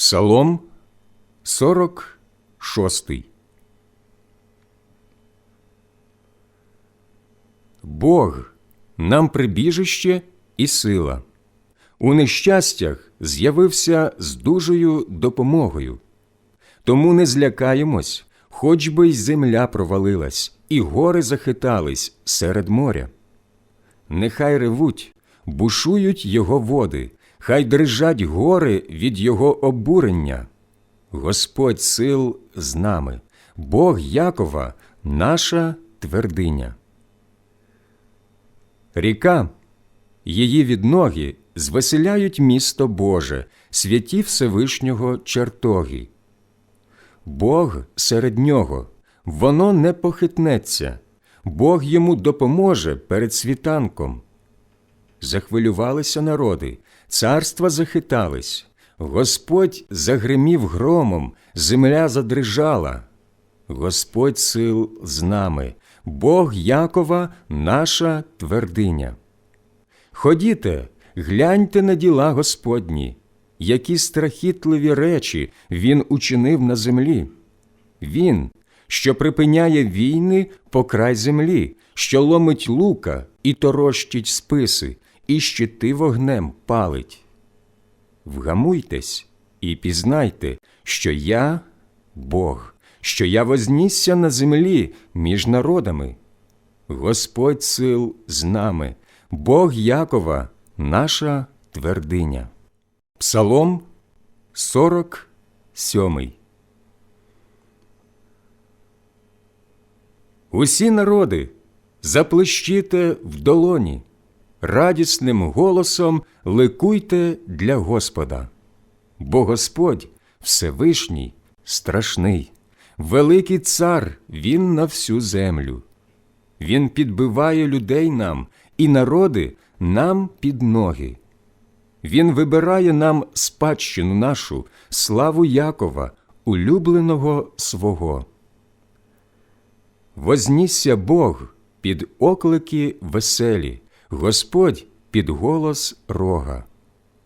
Псалом 46 Бог нам прибіжище і сила. У нещастях з'явився з дужою допомогою. Тому не злякаємось, хоч би й земля провалилась, і гори захитались серед моря. Нехай ревуть, бушують його води, хай дрижать гори від його обурення. Господь сил з нами, Бог Якова, наша твердиня. Ріка, її відноги звеселяють місто Боже, святі Всевишнього чертоги. Бог серед нього, воно не похитнеться, Бог йому допоможе перед світанком. Захвилювалися народи, царства захитались, Господь загримів громом, земля задрижала. Господь сил з нами, Бог Якова, наша твердиня. Ходіте, гляньте на діла Господні, які страхітливі речі Він учинив на землі. Він, що припиняє війни по край землі, що ломить лука і торощить списи, і щити вогнем палить. Вгамуйтесь і пізнайте, що я Бог, що я вознісся на землі між народами. Господь сил з нами, Бог Якова, наша твердиня. Псалом 47 Усі народи заплещіте в долоні, радісним голосом ликуйте для Господа. Бо Господь Всевишній, страшний, великий цар Він на всю землю. Він підбиває людей нам і народи нам під ноги. Він вибирає нам спадщину нашу, славу Якова, улюбленого свого. Вознісся Бог під оклики веселі, Господь під голос рога.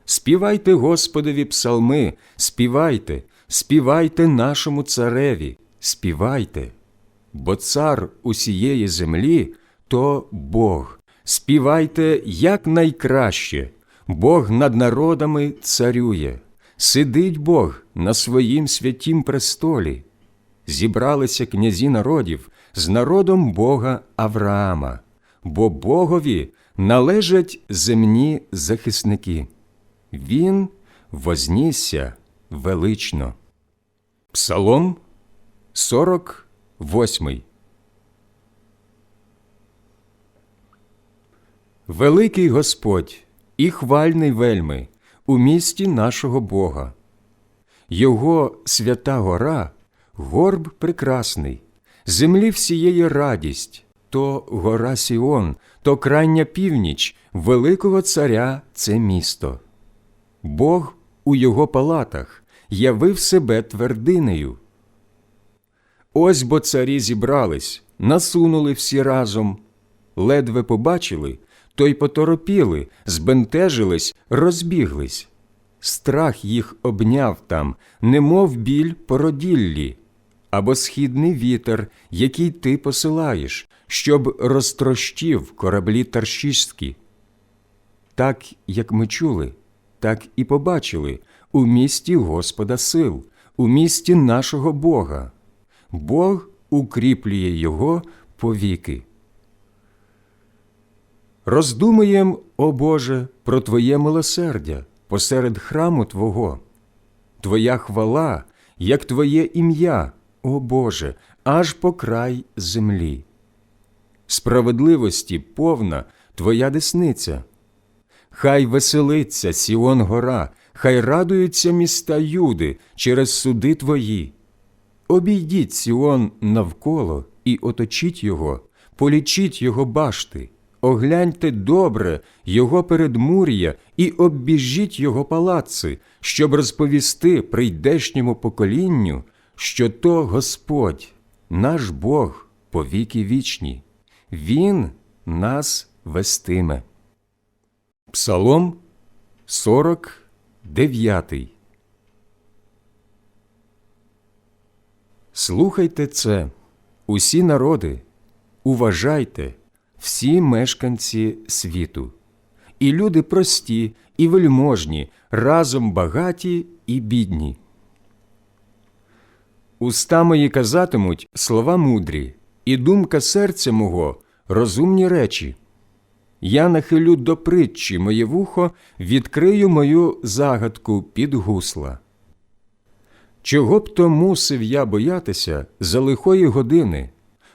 Співайте Господові псалми, співайте, співайте нашому цареві, співайте, бо цар усієї землі то Бог. Співайте якнайкраще, Бог над народами царює, сидить Бог на своїм святім престолі. Зібралися князі народів з народом Бога Авраама, бо Богові належать земні захисники. Він вознісся велично. Псалом 48 Великий Господь і хвальний вельми у місті нашого Бога. Його свята гора, горб прекрасний, землі всієї радість, то гора Сіон, то крайня північ, великого царя це місто. Бог у його палатах явив себе твердинею. Ось бо царі зібрались, насунули всі разом, ледве побачили, то й поторопіли, збентежились, розбіглись. Страх їх обняв там, немов біль породіллі, або східний вітер, який ти посилаєш, щоб розтрощив кораблі таршістські. Так, як ми чули, так і побачили у місті Господа сил, у місті нашого Бога. Бог укріплює його повіки. Роздумуєм, о Боже, про Твоє милосердя посеред храму Твого, Твоя хвала, як Твоє ім'я, о Боже, аж по край землі. Справедливості повна Твоя десниця. Хай веселиться Сіон гора, хай радуються міста Юди через суди Твої. Обійдіть Сіон навколо і оточіть його, полічіть його башти, огляньте добре його передмур'я і оббіжіть його палаци, щоб розповісти прийдешньому поколінню, що то Господь, наш Бог, повіки вічні, Він нас вестиме. Псалом 49 Слухайте це, усі народи, уважайте, всі мешканці світу, і люди прості, і вельможні, разом багаті і бідні. Уста мої казатимуть слова мудрі, і думка серця мого розумні речі. Я нахилю до притчі моє вухо, відкрию мою загадку під гусла. Чого б то мусив я боятися за лихої години,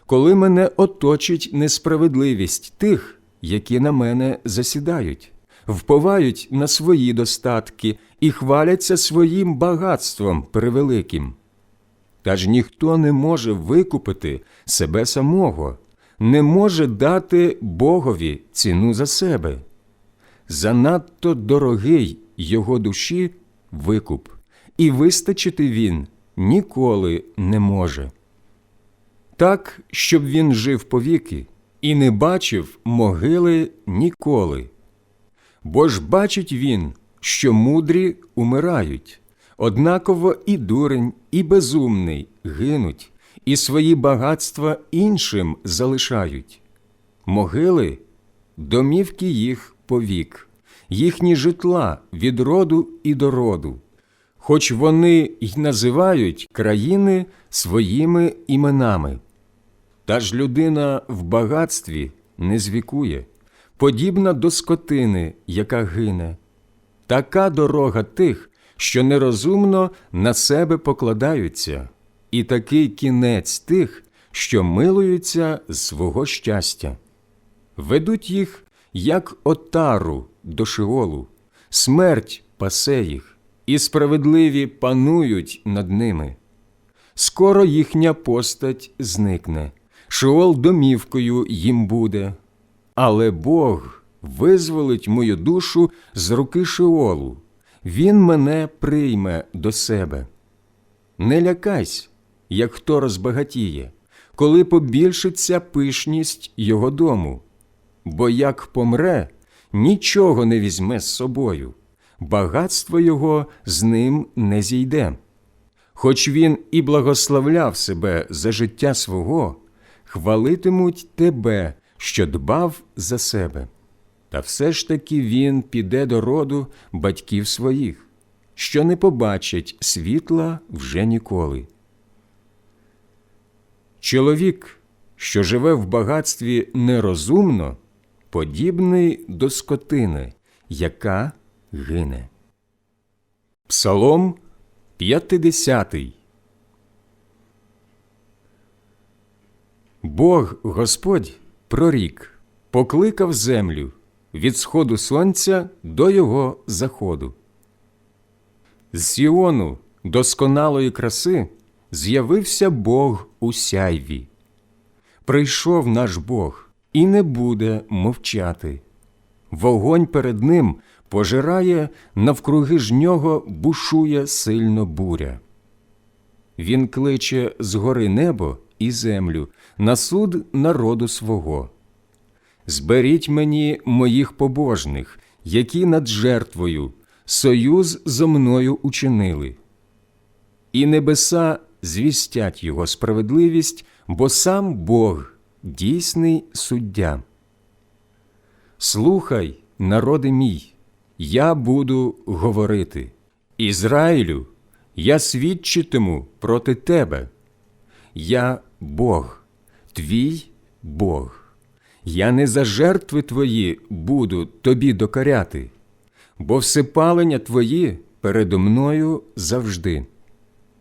коли мене оточить несправедливість тих, які на мене засідають, вповають на свої достатки і хваляться своїм багатством превеликим. Та ж ніхто не може викупити себе самого, не може дати Богові ціну за себе. Занадто дорогий його душі викуп, і вистачити він ніколи не може. Так, щоб він жив повіки і не бачив могили ніколи. Бо ж бачить він, що мудрі умирають, однаково і дурень, і безумний гинуть, і свої багатства іншим залишають. Могили домівки їх повік, їхні житла від роду і до роду, хоч вони й називають країни своїми іменами. Та ж людина в багатстві не звікує, подібна до скотини, яка гине. Така дорога тих, що нерозумно на себе покладаються, і такий кінець тих, що милуються з свого щастя. Ведуть їх, як отару до шиолу, смерть пасе їх, і справедливі панують над ними. Скоро їхня постать зникне, шиол домівкою їм буде. Але Бог визволить мою душу з руки Шиолу, Він мене прийме до себе. Не лякайсь, як хто розбагатіє, коли побільшиться пишність його дому, бо як помре, нічого не візьме з собою, багатство його з ним не зійде. Хоч він і благословляв себе за життя свого, хвалитимуть тебе, що дбав за себе. Та все ж таки він піде до роду батьків своїх, що не побачить світла вже ніколи. Чоловік, що живе в багатстві нерозумно, подібний до скотини, яка гине. Псалом 50 Бог Господь прорік, покликав землю від сходу сонця до його заходу. З Сіону досконалої краси з'явився Бог у сяйві. Прийшов наш Бог і не буде мовчати. Вогонь перед ним пожирає, навкруги ж нього бушує сильно буря. Він кличе з гори небо і землю на суд народу свого. Зберіть мені моїх побожних, які над жертвою союз зо мною учинили. І небеса звістять його справедливість, бо сам Бог дійсний суддя. Слухай, народи мій, я буду говорити. Ізраїлю, я свідчитиму проти тебе. Я Бог, твій Бог. Я не за жертви твої буду тобі докоряти, бо всепалення твої передо мною завжди.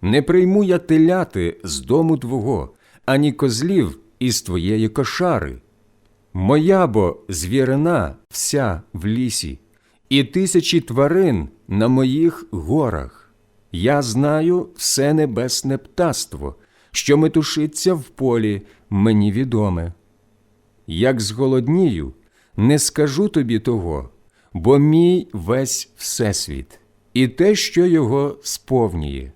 Не прийму я теляти з дому твого, ані козлів із твоєї кошари. Моя бо звірина вся в лісі, і тисячі тварин на моїх горах. Я знаю все небесне птаство, що метушиться в полі, мені відоме. Як зголоднію, не скажу тобі того, бо мій весь всесвіт, і те, що його сповнює.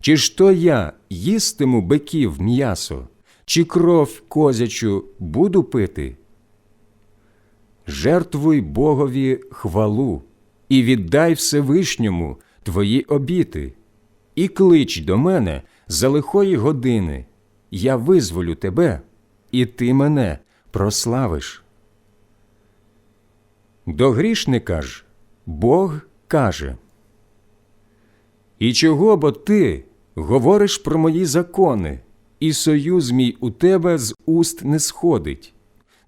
Чи ж то я їстиму биків м'ясо, чи кров козячу буду пити? Жертвуй Богові хвалу і віддай Всевишньому твої обіти, і клич до мене за лихої години я визволю тебе, і ти мене прославиш. До грішника ж Бог каже І чого бо ти говориш про мої закони, і союз мій у тебе з уст не сходить?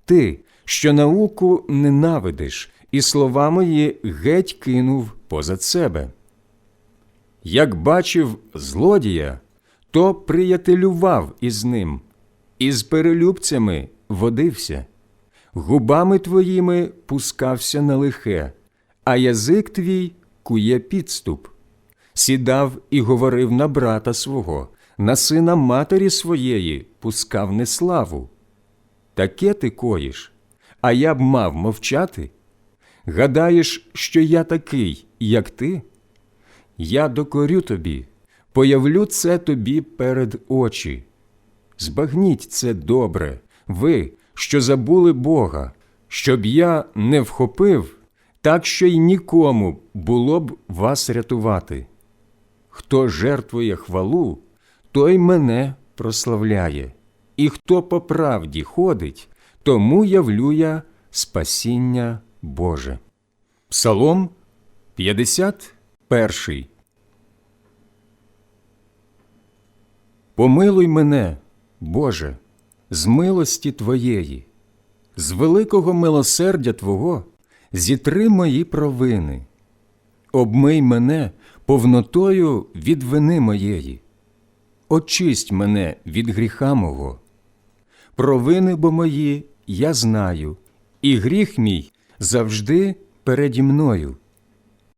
Ти, що науку ненавидиш, і слова мої геть кинув позад себе. Як бачив злодія, то приятелював із ним, і з перелюбцями водився, губами твоїми пускався на лихе, а язик твій кує підступ. Сідав і говорив на брата свого, на сина матері своєї пускав неславу. Таке ти коїш, а я б мав мовчати? Гадаєш, що я такий, як ти? Я докорю тобі, появлю це тобі перед очі. Збагніть це добре, ви, що забули Бога, щоб я не вхопив, так що й нікому було б вас рятувати. Хто жертвує хвалу, той мене прославляє, і хто по правді ходить, тому явлю я спасіння Боже. Псалом 51 Помилуй мене, Боже, з милості Твоєї, з великого милосердя Твого зітри мої провини, обмий мене повнотою від вини моєї, очисть мене від гріха мого. Провини бо мої я знаю, і гріх мій завжди переді мною.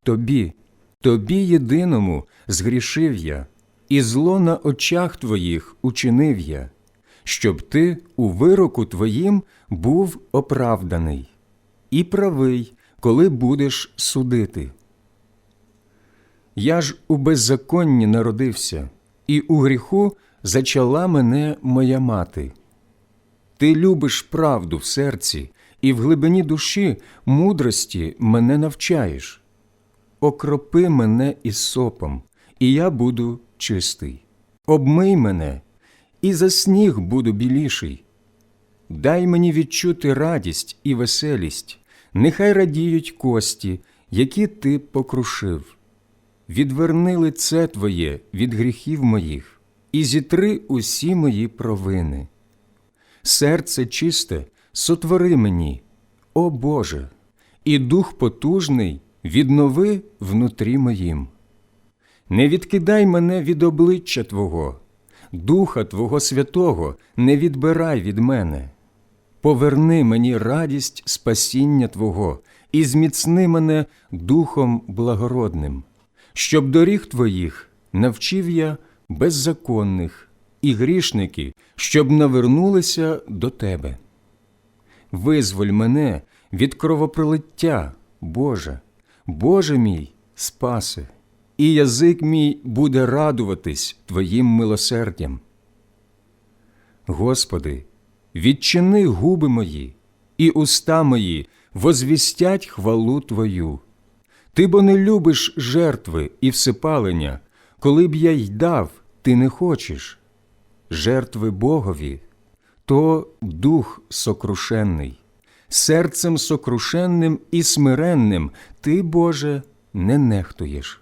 Тобі, тобі єдиному згрішив я, і зло на очах твоїх учинив я, щоб ти у вироку твоїм був оправданий, і правий, коли будеш судити. Я ж у беззаконні народився, і у гріху зачала мене моя мати. Ти любиш правду в серці, і в глибині душі мудрості мене навчаєш. Окропи мене із сопом, і я буду чистий. Обмий мене, і за сніг буду біліший. Дай мені відчути радість і веселість, нехай радіють кості, які ти покрушив. Відверни лице Твоє від гріхів моїх, і зітри усі мої провини. Серце чисте сотвори мені, о Боже, і дух потужний віднови внутрі моїм. Не відкидай мене від обличчя Твого, Духа Твого Святого не відбирай від мене. Поверни мені радість спасіння Твого і зміцни мене Духом благородним, щоб доріг Твоїх навчив я беззаконних і грішники, щоб навернулися до Тебе. Визволь мене від кровопролиття, Боже, Боже мій, спаси, і язик мій буде радуватись Твоїм милосердям. Господи, відчини губи мої, і уста мої возвістять хвалу Твою. Ти бо не любиш жертви і всипалення, коли б я й дав, ти не хочеш. Жертви Богові то дух сокрушенний, серцем сокрушенним і смиренним ти, Боже, не нехтуєш.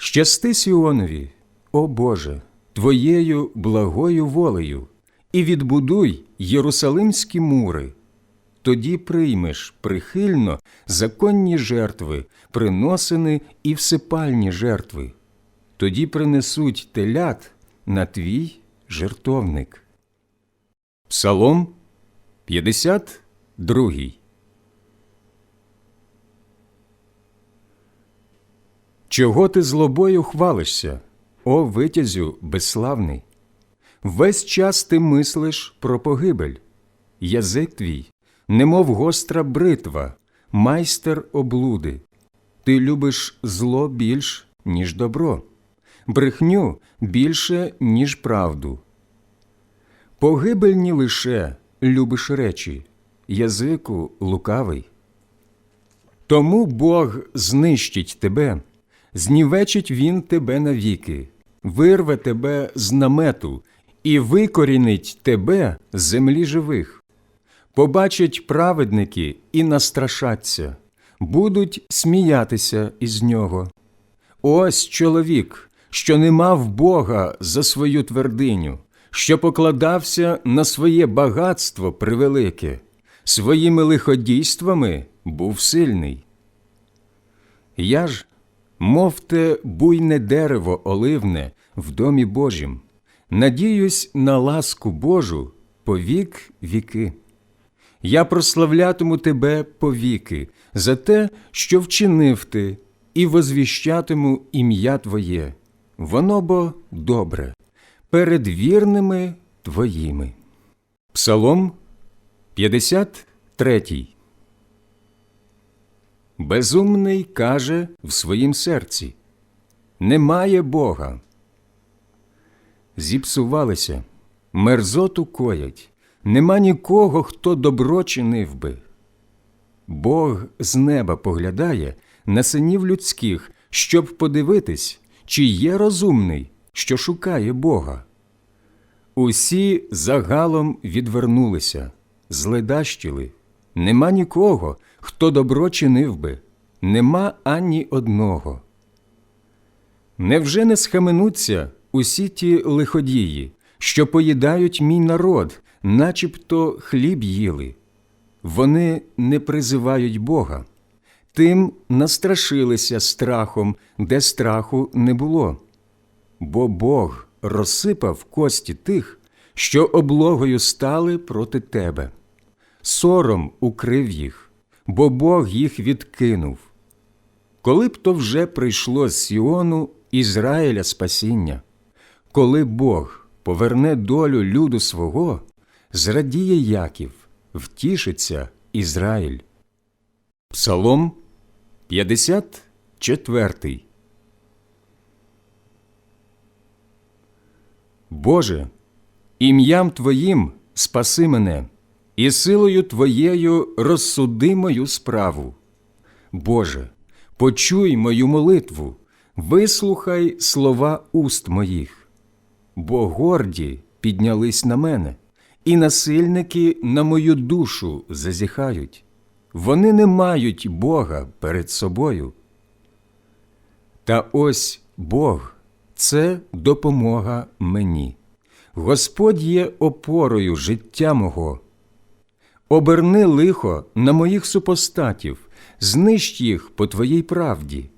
Щасти Сіонові, о Боже, Твоєю благою волею, і відбудуй Єрусалимські мури. Тоді приймеш прихильно законні жертви, приносини і всипальні жертви. Тоді принесуть телят на твій жертовник. Псалом 52 Чого ти злобою хвалишся, о витязю безславний? Весь час ти мислиш про погибель, язик твій, немов гостра бритва, майстер облуди. Ти любиш зло більш, ніж добро, брехню більше, ніж правду. Погибельні лише любиш речі, язику лукавий. Тому Бог знищить тебе, знівечить Він тебе навіки, вирве тебе з намету і викорінить тебе з землі живих. Побачать праведники і настрашаться, будуть сміятися із нього. Ось чоловік, що не мав Бога за свою твердиню, що покладався на своє багатство превелике, своїми лиходійствами був сильний. Я ж, мов те буйне дерево оливне в домі Божім, надіюсь на ласку Божу по вік віки. Я прославлятиму тебе повіки за те, що вчинив ти, і возвіщатиму ім'я Твоє, воно бо добре, перед вірними Твоїми. Псалом 53 Безумний каже в своїм серці Немає Бога. Зіпсувалися, мерзоту коять, нема нікого, хто добро чинив би. Бог з неба поглядає на синів людських, щоб подивитись, чи є розумний, що шукає Бога. Усі загалом відвернулися, зледащили. Нема нікого, хто добро чинив би, нема ані одного. Невже не схаменуться усі ті лиходії, що поїдають мій народ, начебто хліб їли? Вони не призивають Бога, тим настрашилися страхом, де страху не було. Бо Бог розсипав кості тих, що облогою стали проти тебе. Сором укрив їх, бо Бог їх відкинув. Коли б то вже прийшло з Сіону Ізраїля спасіння, коли Бог поверне долю люду свого, зрадіє Яків, втішиться Ізраїль. Псалом 54 Боже, ім'ям Твоїм спаси мене, і силою Твоєю розсуди мою справу. Боже, почуй мою молитву, вислухай слова уст моїх, бо горді піднялись на мене, і насильники на мою душу зазіхають. Вони не мають Бога перед собою. Та ось Бог це допомога мені. Господь є опорою життя мого. Оберни лихо на моїх супостатів, знищ їх по твоїй правді.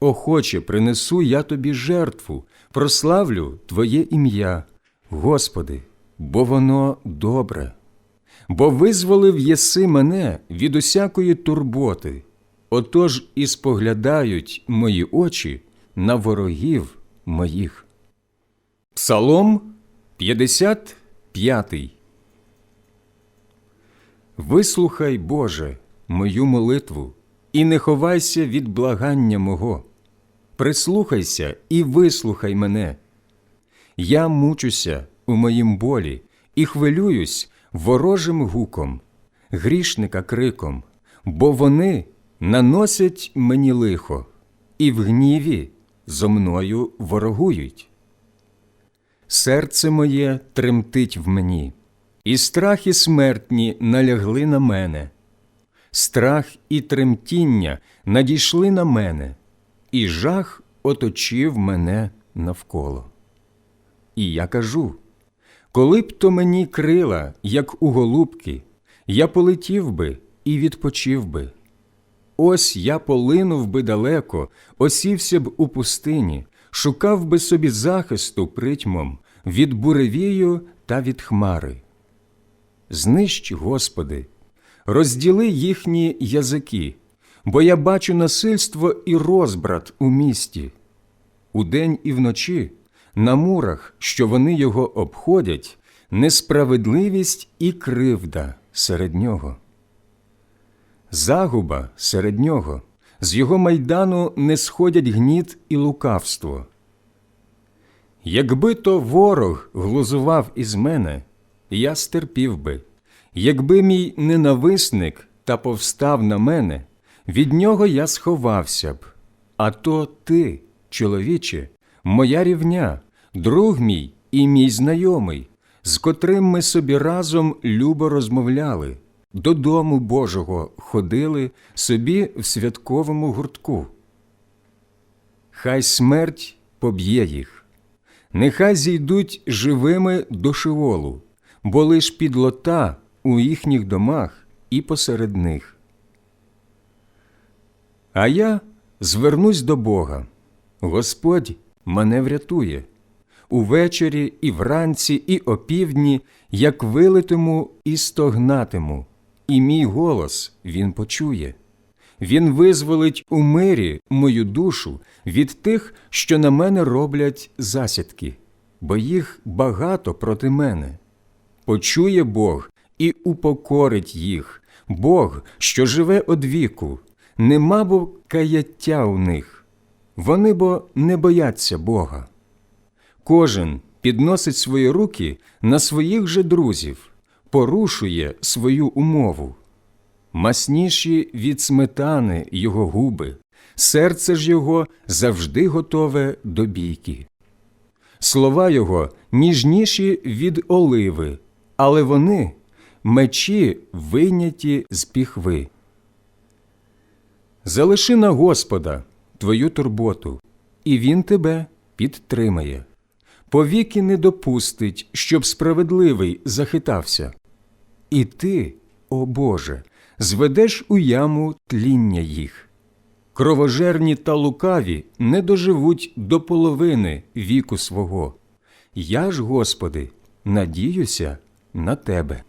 Охоче принесу я тобі жертву, прославлю Твоє ім'я, Господи, бо воно добре. Бо визволив єси мене від усякої турботи, отож і споглядають мої очі на ворогів моїх. Псалом 55 Вислухай, Боже, мою молитву, і не ховайся від благання мого. Прислухайся і вислухай мене. Я мучуся у моїм болі і хвилююсь ворожим гуком, грішника криком, бо вони наносять мені лихо, і в гніві зо мною ворогують. Серце моє тремтить в мені, і страхи смертні налягли на мене. Страх і тремтіння надійшли на мене, і жах оточив мене навколо. І я кажу коли б то мені крила, як у голубки, я полетів би і відпочив би. Ось я полинув би далеко, осівся б у пустині, шукав би собі захисту притьмом від буревію та від хмари. Знищ, Господи, розділи їхні язики, бо я бачу насильство і розбрат у місті. Удень і вночі на мурах, що вони його обходять, несправедливість і кривда серед нього. Загуба серед нього, з його майдану не сходять гніт і лукавство. Якби то ворог глузував із мене, я стерпів би, якби мій ненависник та повстав на мене, від нього я сховався б. А то ти, чоловіче, моя рівня, друг мій і мій знайомий, з котрим ми собі разом любо розмовляли, до дому Божого ходили собі в святковому гуртку. Хай смерть поб'є їх, нехай зійдуть живими до шиволу, бо лиш підлота у їхніх домах і посеред них. А я звернусь до Бога. Господь мене врятує. Увечері і вранці, і опівдні, як вилитиму і стогнатиму, і мій голос він почує. Він визволить у мирі мою душу від тих, що на мене роблять засідки, бо їх багато проти мене. Почує Бог і упокорить їх, Бог, що живе одвіку, нема бо каяття у них. Вони бо не бояться Бога. Кожен підносить свої руки на своїх же друзів, порушує свою умову. Масніші від сметани його губи, серце ж його завжди готове до бійки. Слова його ніжніші від оливи, але вони мечі вийняті з піхви. Залиши на Господа твою турботу, і Він тебе підтримає. Повіки не допустить, щоб справедливий захитався. І ти, о Боже, зведеш у яму тління їх. Кровожерні та лукаві не доживуть до половини віку свого. Я ж, Господи, надіюся на Тебе.